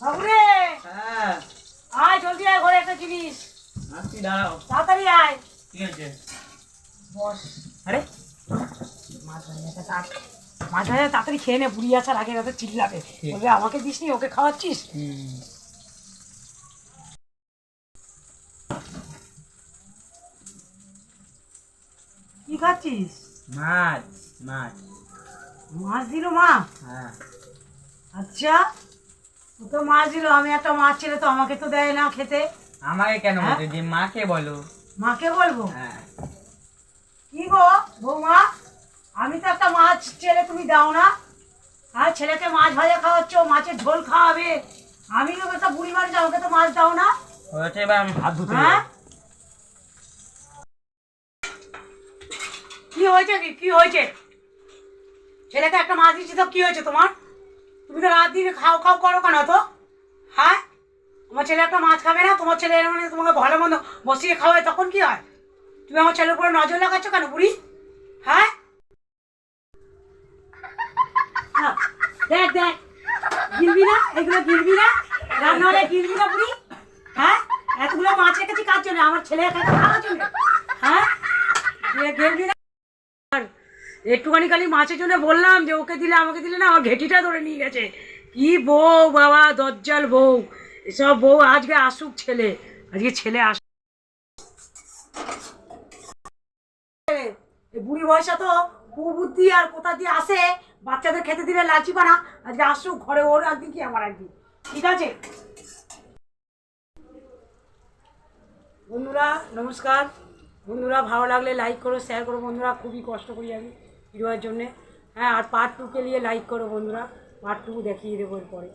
বাবু রে হ্যাঁ। আয় জলদি আয় ঘরে একটা জিনিস। আসছি দাঁড়াও। তাড়াতাড়ি আয়। ঠিক আছে বস। আরে। মাছ ভাজা তাড়াতাড়ি খেয়ে নে বুড়ি আসার আগে যাতে চিল্লাবে। বলবে আমাকে দিসনি ওকে খাওয়াচ্ছিস? কি খাচ্ছিস? মাছ মাছ। মাছ দিল মা? হ্যাঁ। আচ্ছা। তো মাছ দিল আমি একটা মাছ ছেলে তো আমাকে তো দেয় না খেতে। আমাকে কেন হ্যাঁ? বলছো? যে মাকে বলো। মাকে বলব? হ্যাঁ। কি গো বৌমা? আমি তো একটা মাছ ছেলে তুমি দাও না। আর ছেলেকে মাছ ভাজা খাওয়াচ্ছ মাছের ঝোল খাওয়াবে। আমি তো একটা বুড়ি মানুষ আমাকে তো মাছ দাও না। হয়েছে এবার হাত ধুতে হ্যাঁ? কি হয়েছে কি? কি হয়েছে? ছেলেকে একটা মাছ দিচ্ছি তো কি হয়েছে তোমার? তুমি তো রাত দিনে খাও খাও করো কেন তো হ্যাঁ? তোমার ছেলে একটা মাছ খাবে না? তোমার ছেলে মানে তোমাকে ভালো মন্দ বসিয়ে খাওয়ায়, তখন কি হয়? তুমি আমার ছেলের উপরে নজর লাগাচ্ছ কেন বুড়ি? হ্যাঁ? দেখ দেখ। গিলবি না? এগুলো গিলবি না? রান্না হলে গিলবি না বুড়ি? হ্যাঁ? এতগুলো মাছ রেখেছি কার জন্য? আমার ছেলে একা খাওয়ার জন্য? হ্যাঁ? গেলবি না? একটুখানি খালি মাছের জন্য বললাম যে ওকে দিলে আমাকে দিলে না, আমার ঘেটিটা ধরে নিয়ে গেছে। কি বউ বাবা, দজ্জাল বউ। এসব বউ আজকে আসুক ছেলে, আজকে ছেলে আস বুড়ি বয়সা তো কুবুদ্ধি আর কোথা দিয়ে আসে? বাচ্চাদের খেতে দিলে লাচি বানা আজকে আসুক ঘরে, ওর একদিন কি, আমার একদিন। ঠিক আছে? বন্ধুরা, নমস্কার। বন্ধুরা, ভালো লাগলে লাইক করো শেয়ার করো। বন্ধুরা, খুবই কষ্ট করি আমি। হিরোয়ের জন্যে। হ্যাঁ আর পার্ট টুকে নিয়ে লাইক করো বন্ধুরা। পার্ট টু দেখিয়ে দেবো এরপরে।